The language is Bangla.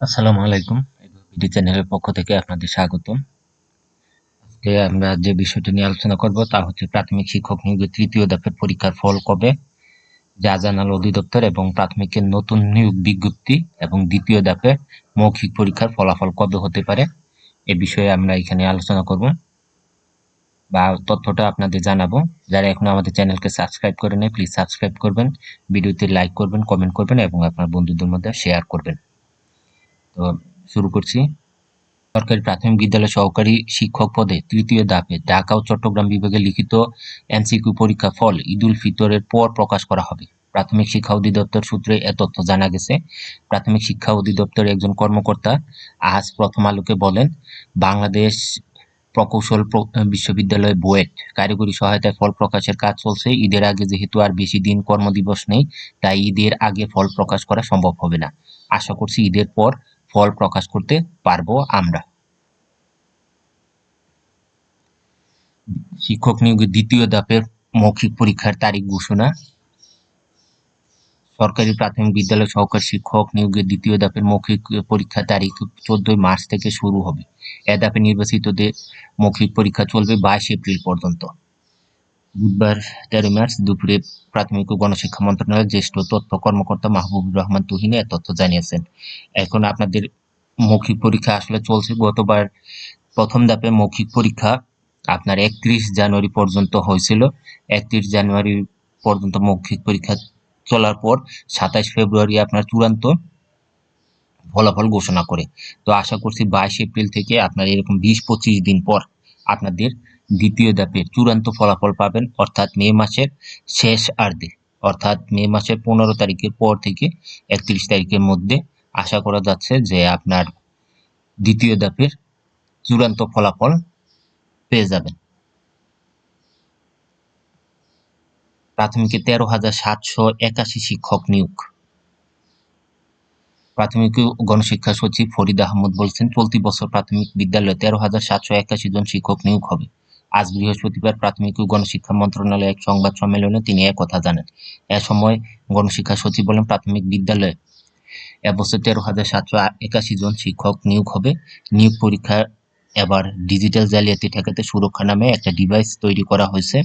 আসসালামু আলাইকুম। বিডি চ্যানেলের পক্ষ থেকে আপনাদের স্বাগতম। আজকে আমরা যে বিষয়টি নিয়ে আলোচনা করব তা হচ্ছে প্রাথমিক শিক্ষক নিয়োগের তৃতীয় দফের পরীক্ষার ফল কবে, যা জানাল অধিদপ্তর এবং প্রাথমিকের নতুন নিয়োগ বিজ্ঞপ্তি এবং দ্বিতীয় দফে মৌখিক পরীক্ষার ফলাফল কবে হতে পারে, এ বিষয়ে আমরা এখানে আলোচনা করব বা তথ্যটা আপনাদের জানাব। যারা এখন আমাদের চ্যানেলকে সাবস্ক্রাইব করে নেই প্লিজ সাবস্ক্রাইব করবেন, ভিডিওতে লাইক করবেন, কমেন্ট করবেন এবং আপনার বন্ধুদের মধ্যে শেয়ার করবেন। তো শুরু করছি। সরকারি প্রাথমিক বিদ্যালয় সহকারী শিক্ষক পদে তৃতীয় ধাপে ঢাকা ও চট্টগ্রাম বিভাগে লিখিত এমসিকিউ পরীক্ষা ফল ঈদুল ফিতরের পর প্রকাশ করা হবে। প্রাথমিক শিক্ষা অধিদপ্তর সূত্রে এ তথ্য জানা গেছে, প্রাথমিক শিক্ষা অধিদপ্তরের একজন কর্মকর্তা আজ প্রথম আলোকে বলেন, বাংলাদেশ প্রকৌশল বিশ্ববিদ্যালয় বুয়েট কারিগরি সহায়তায় ফল প্রকাশের কাজ চলছে। ঈদের আগে যেহেতু আর বেশি দিন কর্মদিবস নেই, তাই ঈদের আগে ফল প্রকাশ করা সম্ভব হবে না। আশা করছি ঈদের পর ফল প্রকাশ করতে পারব আমরা। শিক্ষক নিয়োগের দ্বিতীয় ধাপের মৌখিক পরীক্ষার তারিখ ঘোষণা। সরকারি প্রাথমিক বিদ্যালয় সহকারী শিক্ষক নিয়োগের দ্বিতীয় ধাপের মৌখিক পরীক্ষা তারিখ চোদ্দই মার্চ থেকে শুরু হবে। এ ধাপে নির্বাচিতদের মৌখিক পরীক্ষা চলবে বাইশ এপ্রিল পর্যন্ত। বুধবার তেরো মার্চ দুপুরে প্রাথমিক ও গণশিক্ষা মন্ত্রণালয়ের জ্যেষ্ঠ তথ্য কর্মকর্তা মাহবুবুর রহমান তুহিন এ তথ্য জানিয়েছেন। এখন আপনাদের মৌখিক পরীক্ষা আসলে চলছে। গতবার প্রথম ধাপে মৌখিক পরীক্ষা আপনার একত্রিশ জানুয়ারি পর্যন্ত হয়েছিল। একত্রিশ জানুয়ারি পর্যন্ত মৌখিক পরীক্ষা চলার পর সাতাশ ফেব্রুয়ারি আপনার চূড়ান্ত ফলাফল ঘোষণা করে। তো আশা করছি বাইশ এপ্রিল থেকে আপনার এরকম বিশ পঁচিশ দিন পর আপনাদের দ্বিতীয় ধাপে চূড়ান্ত ফলাফল পাবেন, অর্থাৎ মে মাসের শেষ আর্ধে, অর্থাৎ মে মাসের পনেরো তারিখের পর থেকে একত্রিশ তারিখের মধ্যে আশা করা যাচ্ছে যে আপনার দ্বিতীয় ধাপের চূড়ান্ত ফলাফল পেয়ে যাবেন। প্রাথমিকে তেরো হাজার সাতশো একাশি শিক্ষক নিয়োগ। প্রাথমিক গণশিক্ষা সচিব ফরিদ আহমদ বলছেন চলতি বছর প্রাথমিক বিদ্যালয়ে তেরো হাজার সাতশো একাশি জন শিক্ষক নিয়োগ হবে। আজ বৃহস্পতিবার প্রাথমিক ও গণশিক্ষা মন্ত্রণালয়ে এক সংবাদ সম্মেলনে তিনি কথা জানান। এ সময় গণশিক্ষা সচিব বলেন, প্রাথমিক বিদ্যালয়ে এবছর তেরো হাজার সাতশো একাশি জন শিক্ষক নিয়োগ হবে। নিয়োগ পরীক্ষা এবার ডিজিটাল জালিয়াতি ঠেকাতে সুরক্ষা নামে একটা ডিভাইস তৈরি করা হয়েছে।